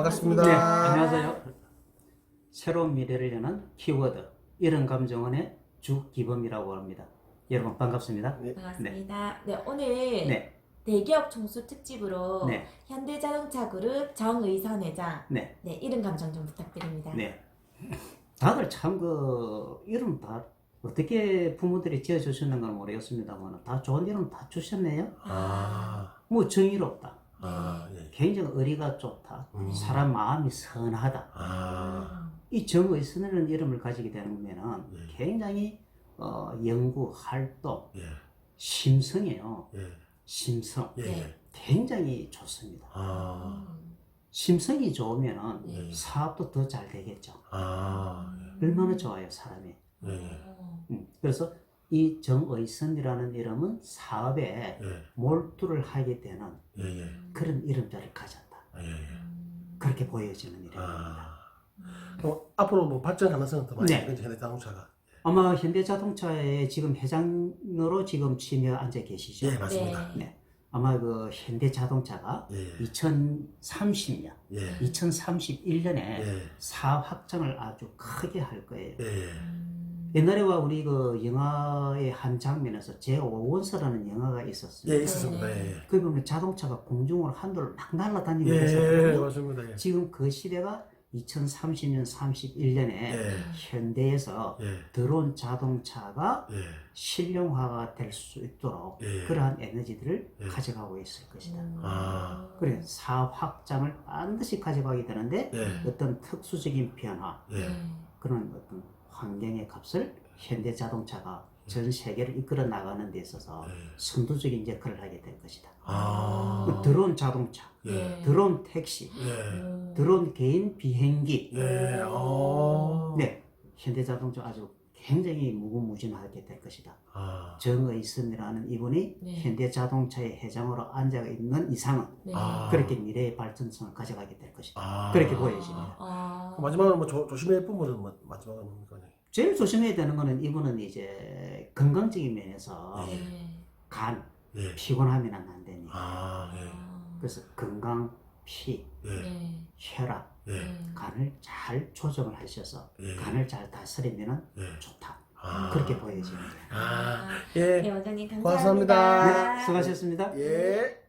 반갑습니다. 네, 안녕하세요. 새로운 미래를 여는 키워드 이런 감정원의 주기범이라고 합니다. 여러분 반갑습니다. 반갑습니다. 네, 오늘 네, 대기업 총수 특집으로 네, 현대자동차 그룹 정의선 회장 네, 네, 이름 감정 좀 부탁드립니다. 네. 다들 참 그 이름 다 어떻게 부모들이 지어 주셨는 건 모르겠습니다만 다 좋은 이름 다 주셨네요. 아, 뭐 정의롭다, 아, 예. 굉장히 의리가 좋다, 음. 사람 마음이 선하다. 아, 이 정의 선이라는 이름을 가지게 되면은 예. 굉장히 어, 연구 활동 예, 심성이에요. 예, 심성 예, 네. 예. 굉장히 좋습니다. 아, 음. 심성이 좋으면은 예. 사업도 더 잘 되겠죠. 아, 얼마나 좋아요 사람이. 예, 예, 어. 음, 그래서 이 정의선이라는 이름은 사업에 예, 몰두를 하게 되는 예, 예, 그런 이름자를 가졌다. 예, 예. 음. 그렇게 보여지는 이름입니다. 아, 음. 그럼 앞으로 뭐 발전 가능성은 더 많이 네. 현대자동차가. 아마 현대자동차의 지금 회장으로 지금 취임해 앉아 계시죠. 예, 맞습니다. 네. 네. 아마 그 현대자동차가 예, 2030년, 예, 2031년에 예, 사업 확장을 아주 크게 할 거예요. 예, 예. 음. 옛날에와 우리 그 영화의 한 장면에서 제5원서라는 영화가 있었습니다. 예, 있었습니다. 예, 예. 거기 보면 자동차가 공중을 한도를 막 날아다니고 예, 있었거든요. 맞습니다. 예, 지금 그 시대가 2030년, 31년에 예, 현대에서 예, 드론 자동차가 예, 실용화가 될 수 있도록 예. 그러한 에너지들을 예. 가져가고 있을 것이다. 음. 아. 그래 사업 확장을 반드시 가져가게 되는데 예, 어떤 특수적인 변화 예, 그런 어떤 환경의 값을 현대 자동차가 전 세계를 이끌어 나가는 데 있어서 예. 선도적인 역할을 하게 될 것이다. 아, 그 드론 자동차, 예, 드론 택시, 예, 음. 드론 개인 비행기, 예, 어, 네 현대 자동차 아주 굉장히 무궁무진하게 될 것이다. 아, 정의선이라는 이분이 네. 현대 자동차의 회장으로 앉아 있는 이상은 네. 아. 그렇게 미래의 발전성을 가져가게 될 것이다. 아. 그렇게 보여집니다. 아. 마지막으로 뭐 조, 조심해야 할 부분은 뭐, 마지막으로 뭡니까? 제일 조심해야 되는 거는 이분은 이제 건강적인 면에서 예. 네. 간 예, 피곤하면 안 되니까. 아, 예, 그래서 건강, 피, 예, 네. 혈압, 예, 네. 간을 잘 조정을 하셔서 예. 간을 잘 다스리면 예. 좋다. 아. 그렇게 보여집니다. 아, 네, 예, 원장님 고맙습니다. 감사합니다. 네, 수고하셨습니다. 예.